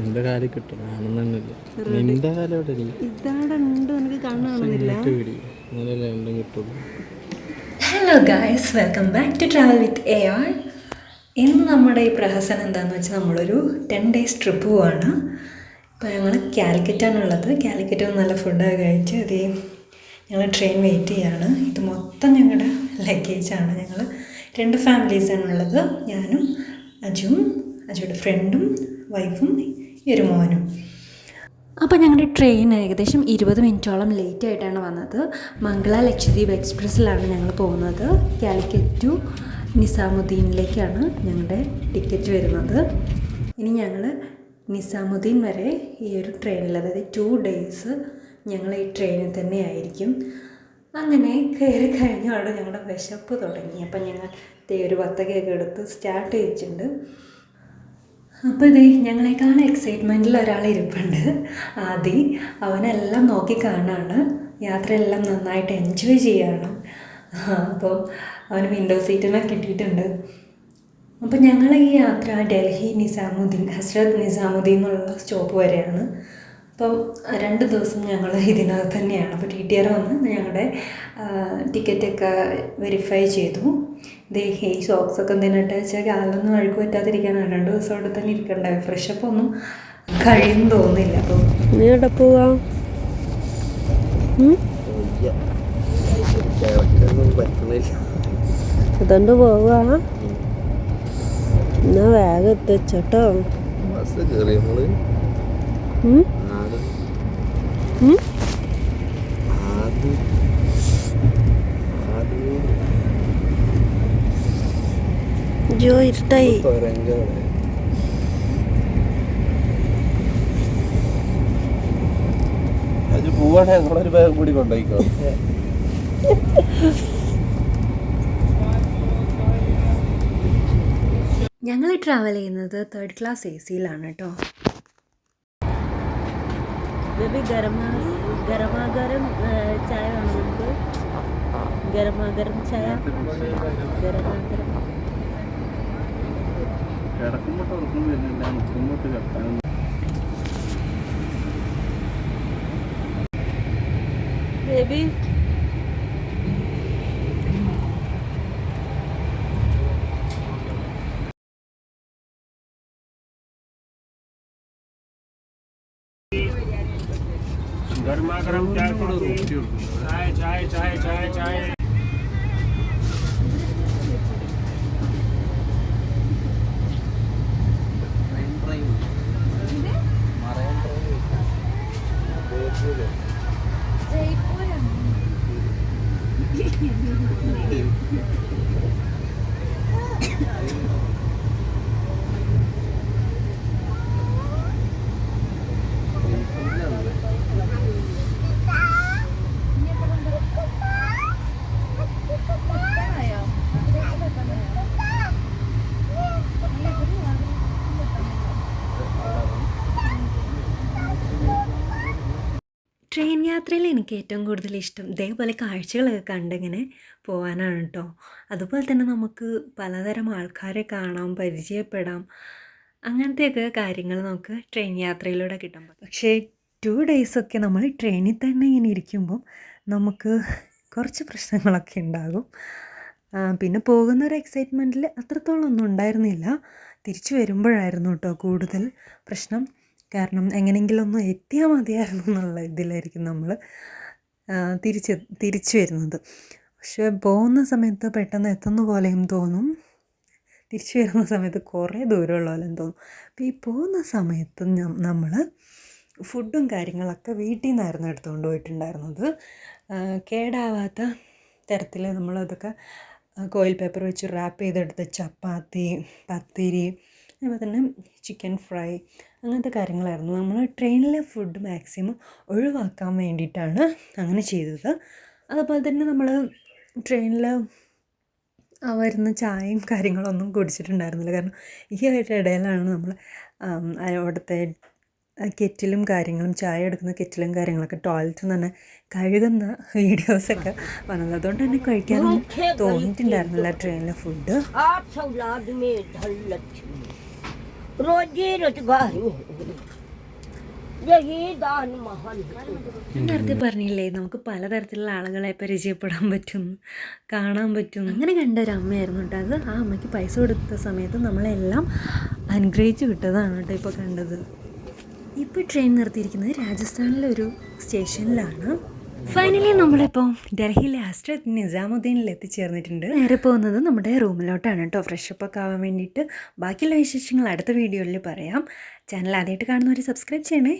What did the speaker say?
എന്റെ കാലിൽ കിട്ടും ആണെന്നില്ല നിന്റെ കാലം എവിടെ ഉണ്ട്. എനിക്ക് എന്നാലല്ലേ രണ്ടും കിട്ടുള്ളൂ. Hello guys welcome back to travel with A R ഇന്ന് നമ്മുടെ ഈ പ്രഹസനം എന്താണെന്ന് വെച്ചാൽ നമ്മളൊരു ടെൻ ഡേയ്സ് ട്രിപ്പ് പോവാണ്. ഇപ്പോൾ ഞങ്ങൾ കാലിക്കറ്റാണുള്ളത്. കാലിക്കറ്റ് നല്ല ഫുഡൊക്കെ കഴിച്ച് അതേ ഞങ്ങൾ ട്രെയിൻ വെയിറ്റ് ചെയ്യാണ്. ഇത് മൊത്തം ഞങ്ങളുടെ ലഗേജാണ് ഞങ്ങൾ രണ്ട് ഫാമിലീസാണുള്ളത് ഞാനും അജുവും അജുയുടെ ഫ്രണ്ടും വൈഫും ഒരു അപ്പോൾ ഞങ്ങളുടെ ട്രെയിൻ ഏകദേശം ഇരുപത് മിനിറ്റോളം ലേറ്റ് ആയിട്ടാണ് വന്നത്. മംഗള ലക്ഷദ്വീപ് എക്സ്പ്രസ്സിലാണ് ഞങ്ങൾ പോകുന്നത്. കാലിക്കറ്റ് ടു നിസാമുദ്ദീനിലേക്കാണ് ഞങ്ങളുടെ ടിക്കറ്റ് വരുന്നത്. ഇനി ഞങ്ങൾ നിസാമുദ്ദീൻ വരെ ഈ ഒരു ട്രെയിനിൽ അതായത് ടു ഡേയ്സ് ഞങ്ങൾ ഈ ട്രെയിനിൽ തന്നെ ആയിരിക്കും. അങ്ങനെ കയറി കഴിഞ്ഞാണ് ഞങ്ങളുടെ വിശപ്പ് തുടങ്ങി. അപ്പം ഞങ്ങൾ ഒരു വത്തകയൊക്കെ എടുത്ത് സ്റ്റാർട്ട് ചെയ്തിട്ടുണ്ട് അപ്പോൾ ഇതേ ഞങ്ങളെക്കാൾ എക്സൈറ്റ്മെന്റിൽ ഒരാൾ ഇരിപ്പുണ്ട്. ആദി അവനെല്ലാം നോക്കി കാണാണ്. യാത്രയെല്ലാം നന്നായിട്ട് എൻജോയ് ചെയ്യാണ്. അപ്പോൾ അവന് വിൻഡോ സീറ്റെല്ലാം കിട്ടിയിട്ടുണ്ട്. അപ്പോൾ ഞങ്ങൾ ഈ യാത്ര ഡൽഹി നിസാമുദ്ദീൻ ഹസ്രത് നിസാമുദ്ദീൻ എന്നുള്ള സ്റ്റോപ്പ് വരെയാണ്. അപ്പം രണ്ട് ദിവസം ഞങ്ങൾ ഇതിനകത്ത് തന്നെയാണ്. അപ്പോൾ ടി ടി ആർ വന്ന് ഞങ്ങളുടെ ടിക്കറ്റൊക്കെ വെരിഫൈ ചെയ്തു. ദേ ഈ സോക്സ് ഒക്കെ എന്തിനിട്ട് വെച്ചാൽ കാലൊന്നും അഴുക്ക് പറ്റാതിരിക്കാനാണ്. രണ്ട് ദിവസം അവിടെ തന്നെ ഇരിക്കണ്ടായി. ഫ്രഷപ്പ് ഒന്നും കഴിയും തോന്നില്ല അപ്പം നീ എവിടെ പോവാ? അതുകൊണ്ട് പോവാ. എന്നാ വേഗം എത്തിച്ചോട്ടോ. ബസ് കയറി നമ്മൾ. ജോ ഇരുട്ടായി. തുരങ്കാണ് അത് പോവാണെ ഞങ്ങളൊരു ബാഗ് കൂടി കൊണ്ടുപോയിക്കോ. ഞങ്ങൾ ട്രാവൽ ചെയ്യുന്നത് തേർഡ് ക്ലാസ് എ സിയിലാണ് കേട്ടോ ബേബി ഗരമാ ഗരമാഗരം ചായ വേണം നമുക്ക്? ഗരമാഗരം ചായ? ഗരമാഗരം. കിടക്കുമ്പോൾ തുറക്കും വരുന്നില്ല നിൽക്കുമ്പോൾ കിടക്കാനും ബേബി गरमा ગરમા ગરમ ચા થોડું ચાય ચાય ચાય ચાય ચાય Thank you. ട്രെയിൻ യാത്രയിൽ എനിക്ക് ഏറ്റവും കൂടുതൽ ഇഷ്ടം ഇതേപോലെ കാഴ്ചകളൊക്കെ കണ്ടിങ്ങനെ പോകാനാണ് കേട്ടോ അതുപോലെ തന്നെ നമുക്ക് പലതരം ആൾക്കാരെ കാണാം പരിചയപ്പെടാം അങ്ങനത്തെയൊക്കെ കാര്യങ്ങൾ നമുക്ക് ട്രെയിൻ യാത്രയിലൂടെ കിട്ടും. പക്ഷേ ടു ഡേയ്സൊക്കെ നമ്മൾ ട്രെയിനിൽ തന്നെ ഇങ്ങനെ ഇരിക്കുമ്പോൾ നമുക്ക് കുറച്ച് പ്രശ്നങ്ങളൊക്കെ ഉണ്ടാകും. പിന്നെ പോകുന്ന ഒരു എക്സൈറ്റ്മെന്റിൽ അത്രത്തോളം ഒന്നും ഉണ്ടായിരുന്നില്ല. തിരിച്ചു വരുമ്പോഴായിരുന്നു കേട്ടോ കൂടുതൽ പ്രശ്നം. കാരണം എങ്ങനെയെങ്കിലും ഒന്ന് എത്തിയാൽ മതിയായിരുന്നു എന്നുള്ള ഇതിലായിരിക്കും നമ്മൾ തിരിച്ച് തിരിച്ചു വരുന്നത്. പക്ഷേ പോകുന്ന സമയത്ത് പെട്ടെന്ന് എത്തുന്ന പോലെയും തോന്നും. തിരിച്ചു വരുന്ന സമയത്ത് കുറേ ദൂരമുള്ള പോലെയും തോന്നും. അപ്പോൾ ഈ പോകുന്ന സമയത്ത് നമ്മൾ ഫുഡും കാര്യങ്ങളൊക്കെ വീട്ടിൽ നിന്നായിരുന്നു എടുത്തുകൊണ്ട് പോയിട്ടുണ്ടായിരുന്നത് കേടാവാത്ത തരത്തിൽ നമ്മളതൊക്കെ കോയിൽ പേപ്പർ വെച്ച് റാപ്പ് ചെയ്തെടുത്ത ചപ്പാത്തി പത്തിരി അതുപോലെ തന്നെ ചിക്കൻ ഫ്രൈ അങ്ങനത്തെ കാര്യങ്ങളായിരുന്നു. നമ്മൾ ട്രെയിനിലെ ഫുഡ് മാക്സിമം ഒഴിവാക്കാൻ വേണ്ടിയിട്ടാണ് അങ്ങനെ ചെയ്തത്. അതുപോലെ തന്നെ നമ്മൾ ട്രെയിനിൽ വരുന്ന ചായയും കാര്യങ്ങളൊന്നും കുടിച്ചിട്ടുണ്ടായിരുന്നില്ല. കാരണം ഈ ഒരു ഇടയിലാണ് നമ്മൾ അവിടുത്തെ കെറ്റിലും കാര്യങ്ങളും ചായ എടുക്കുന്ന കെറ്റിലും കാര്യങ്ങളൊക്കെ ടോയ്ലറ്റിൽ നിന്ന് തന്നെ കഴുകുന്ന വീഡിയോസൊക്കെ വന്നത്. അതുകൊണ്ട് തന്നെ കഴിക്കാനൊന്നും തോന്നിയിട്ടുണ്ടായിരുന്നില്ല ട്രെയിനിലെ ഫുഡ് रोजी रोजगार में ഞാൻ നേരത്തെ പറഞ്ഞില്ലേ നമുക്ക് പലതരത്തിലുള്ള ആളുകളെ പരിചയപ്പെടാൻ പറ്റും കാണാൻ പറ്റും അങ്ങനെ കണ്ട ഒരു അമ്മയായിരുന്നു കേട്ടോ അത് ആ അമ്മയ്ക്ക് പൈസ കൊടുത്ത സമയത്ത് നമ്മളെല്ലാം അനുഗ്രഹിച്ച് വിട്ടതാണ് കേട്ടോ ഇപ്പോൾ കണ്ടത് ഇപ്പോൾ ട്രെയിൻ നിർത്തിയിരിക്കുന്നത് രാജസ്ഥാനിലെ ഒരു സ്റ്റേഷനിലാണ് ഫൈനലി നമ്മളിപ്പോൾ ഡൽഹിയിലെ ഹസ്രത് നിസാമുദ്ദീനിൽ എത്തിച്ചേർന്നിട്ടുണ്ട്. നേരെ പോകുന്നത് നമ്മുടെ റൂമിലോട്ടാണ് കേട്ടോ. ഫ്രഷപ്പ് ഒക്കെ ആവാൻ വേണ്ടിയിട്ട് ബാക്കിയുള്ള വിശേഷങ്ങൾ അടുത്ത വീഡിയോയിൽ പറയാം. ചാനൽ ആദ്യമായിട്ട് കാണുന്നവർ സബ്സ്ക്രൈബ് ചെയ്യണേ.